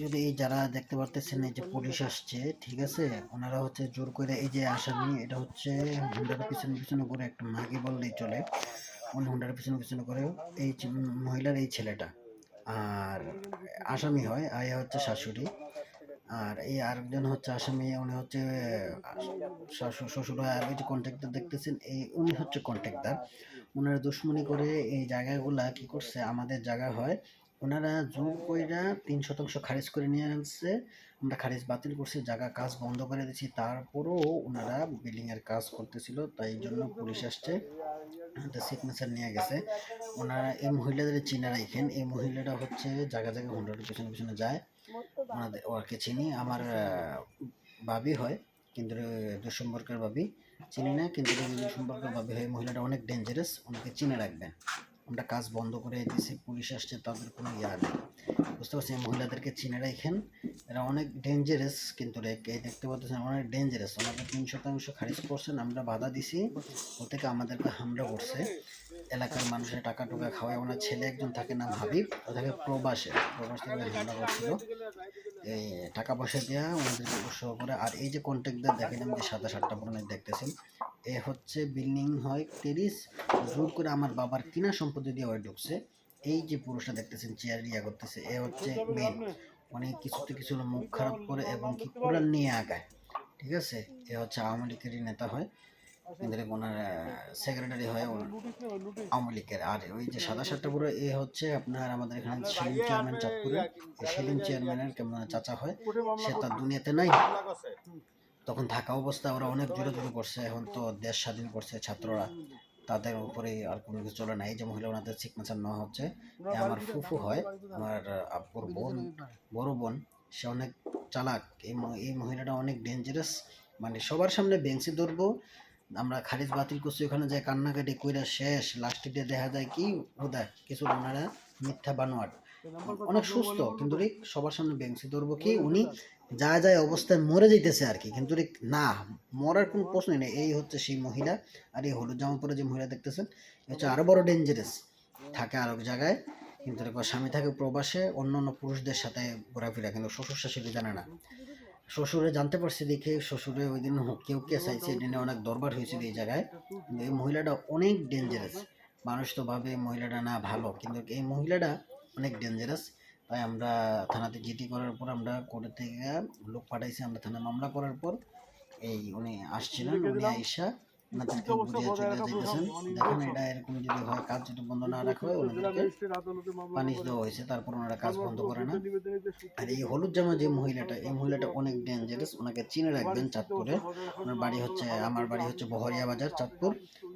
যদি এই যারা দেখতে পারতেছেন এই যে পুলিশ আসছে, ঠিক আছে? ওনারা হচ্ছে জোর করে এই যে আসামি এটা হচ্ছে হুন্ডার পিছনে পিছনে করে একটা মাগে বললেই চলে। উনি হুন্ডার পিছনে পিছনে করে এই মহিলার এই ছেলেটা। আর আসামি হয় আয়া হচ্ছে শাশুড়ি। আর এই আরেকজন হচ্ছে আসামি, উনি হচ্ছে শ্বশুর হয় আর ওই যে কন্ট্রাক্টর দেখতেছেন, এই উনি হচ্ছে কন্ট্রাক্টর ওনারা দুশ্মনী করে এই জায়গাগুলা কি করছে, আমাদের জায়গা হয় ওনারা জোর কইরা তিন শতাংশ খারিজ করে নিয়ে আসছে আমরা খারিজ বাতিল করছি, জায়গা, কাজ বন্ধ করে দিয়েছি। তারপরও ওনারা বিল্ডিং এর কাজ করতেছিল, তাই জন্য পুলিশ আসছে। সিগনেচার নিয়ে গেছে। ওনারা, এই মহিলাদের চিনা রাখেন এই মহিলাটা হচ্ছে জায়গা জায়গা হুন্ডার পিছনে পিছনে যায়। ওনাদের ওকে চিনি। আমার ভাবি হয়, কিন্তু দুঃসম্পর্কের ভাবি। চিনি না, কিন্তু দুঃসম্পর্কের ভাবি হয় মহিলাটা অনেক ডেঞ্জারাস ওনাকে চিনে রাখবেন। আমরা কাজ বন্ধ করে দিয়েছি, পুলিশ আসছে, তাদের কোনো ইয়া নেই। বুঝতে পারছি মহিলাদেরকে চিনে রাখেন। এরা অনেক ডেঞ্জারাস কিন্তু দেখতে পাচ্ছেন, অনেক ডেঞ্জারাস ওনাকে তিন শতাংশ খারিজ করছেন, আমরা বাধা দিছি। ও থেকে আমাদেরকে হামলা করছে। এলাকার মানুষের টাকা টুকা খাওয়ায় ওনার ছেলে একজন থাকে নাম হাবিব, ও থাকে প্রবাসে, প্রবাস থেকে হামলা করছিল। এই টাকা পয়সা দেওয়া ওনাদেরকে উৎসাহ করে। আর এই যে কন্ট্রাক্টর দেখেন, আমি যে সাদা সাতটা পরে দেখতেছেন এ হচ্ছে বিল্ডিং হয় তিরিশ। জোর করে আমার বাবার কিনা সম্পত্তি দিয়ে ওই ঢুকছে। এই যে পুরুষটা দেখতেছেন চেয়ার ইয়া করতেছে, এ হচ্ছে মেন অনেক কিছুতে কিছু মুখ খারাপ করে এবং কি কোরআন নিয়ে আগায়। ঠিক আছে? এ হচ্ছে আওয়ামী লীগেরই নেতা হয়। কিন্তু ওনার সেক্রেটারি হয় আওয়ামী লীগের। আর ওই যে সাদা সাতটা পুরো, এ হচ্ছে আপনার আমাদের এখানে সেলিম চেয়ারম্যান চাঁদপুরে। এই সেলিম চেয়ারম্যানের কেমন চাচা হয়। সে তার দুনিয়াতে নাই। তখন থাকা অবস্থায় ওরা অনেক জোরে জোরে করছে, এখন তো দেশ স্বাধীন করছে ছাত্ররা। তাদের উপরে আর কোনো কিছু চলে না এই যে মহিলা ওনাদের সিগনেচার নেওয়া হচ্ছে আমার ফুফু হয়, আমার আব্বুর বোন, বড় বোন, সে অনেক চালাক। এই এই মহিলাটা অনেক ডেঞ্জারাস মানে সবার সামনে বেঞ্চি ধরবো, আমরা খারিজ বাতিল করছি, ওখানে যায় কান্নাকাটি কইরা শেষ, লাস্টে দেখা যায় কি ওদা কিছু ওনারা মিথ্যা বানোয়াট। অনেক সুস্থ কিন্তু রে সবার সামনে বেঞ্চি ধরবো কি? উনি যা যায় অবস্থায় মরে যাইতেছে আর কি। কিন্তু রে না মরার কোনো প্রশ্নই নেই। এই হচ্ছে সেই মহিলা আর এই হলুদ জামা পরে যে মহিলা দেখতেছেন হচ্ছে আরও বড় ডেঞ্জারাস থাকে আরও এক জায়গায় কিন্তু স্বামী থাকে প্রবাসে অন্য অন্য পুরুষদের সাথে ঘোরাফেরা কিন্তু শ্বশুর শাশুড়ি জানে না। শ্বশুরে জানতে পারছে দেখে শ্বশুরে ওই দিন কেউ কে চাইছে এটা নিয়ে অনেক দরবার হয়েছিল এই জায়গায়। কিন্তু এই মহিলাটা অনেক ডেঞ্জারাস মানুষ তো ভাবে মহিলাটা না ভালো কিন্তু এই মহিলাটা অনেক ডেঞ্জারাস তাই আমরা থানাতে জিডি করার পর আমরা কোর্টের থেকে লোক পাঠাইছি আমরা থানা মামলা করার পর। এই উনি আসছিলেন উনি আইসা ওনাদেরকে বুঝিয়ে চলে যেতেছেন দেখেন এটা এরকম যদি হয় কাজ যদি বন্ধ না রাখা হয় ওনাদেরকে পানিশ দেওয়া হয়েছে তারপর ওনারা কাজ বন্ধ করে না। আর এই হলুদ জামা যে মহিলাটা এই মহিলাটা অনেক ডেঞ্জারাস ওনাকে চিনে রাখবেন চাঁদপুরে। ওনার বাড়ি হচ্ছে আমার বাড়ি হচ্ছে বহরিয়া বাজার চাঁদপুর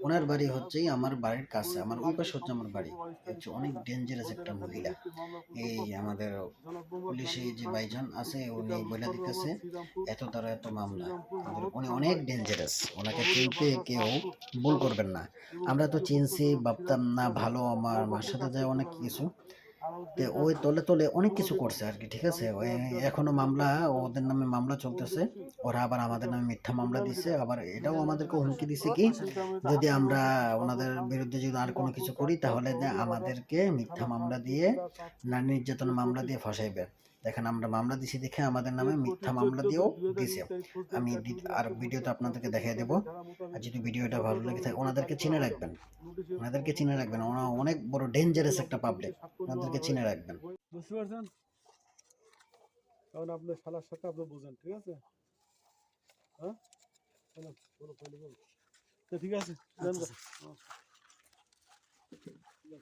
ওনার বাড়ি হচ্ছে আমার বাড়ির কাছে। আমার ওই পাশে হচ্ছে আমার বাড়ি। হচ্ছে অনেক ডেঞ্জারাস একটা মহিলা। এই আমাদের পুলিশে যে ভাইজান আছে উনি বলে দিতেছে এত দ্বারা এত মামলা। উনি অনেক ডেঞ্জারাস ওনাকে চিনতে কেউ ভুল করবেন না। আমরা তো চিনছি, ভাবতাম, না, ভালো, আমার মার সাথে যায় অনেক কিছু। তো ওই তলে তলে অনেক কিছু করছে আর কি, ঠিক আছে? ওই এখনও মামলা, ওদের নামে মামলা চলতেছে। ওরা আবার আমাদের নামে মিথ্যা মামলা দিছে। আবার এটাও আমাদেরকে হুমকি দিছে কি, যদি আমরা ওনাদের বিরুদ্ধে যদি আর কোনো কিছু করি, তাহলে আমাদেরকে মিথ্যা মামলা দিয়ে নারী নির্যাতন মামলা দিয়ে ফাঁসাইবে। দেখেন আমরা মামলা দিছি দেখে আমাদের নামে মিথ্যা মামলা দিয়েও দিছে আমি আর ভিডিওতে আপনাদেরকে দেখিয়ে দেবো। আর যদি ভিডিওটা ভালো লেগে থাকে ওনাদেরকে চিনে রাখবেন। ওনাদেরকে চিনে রাখবেন। ওনারা অনেক বড় ডেঞ্জারাস একটা পাবলিক ওনাদেরকে চিনে রাখবেন। বুঝতে পারছেন? কারণ আপনার শালার সাথে আপনি বোঝেন ঠিক আছে? হ্যাঁ? বলো, বলো, ঠিক আছে গা।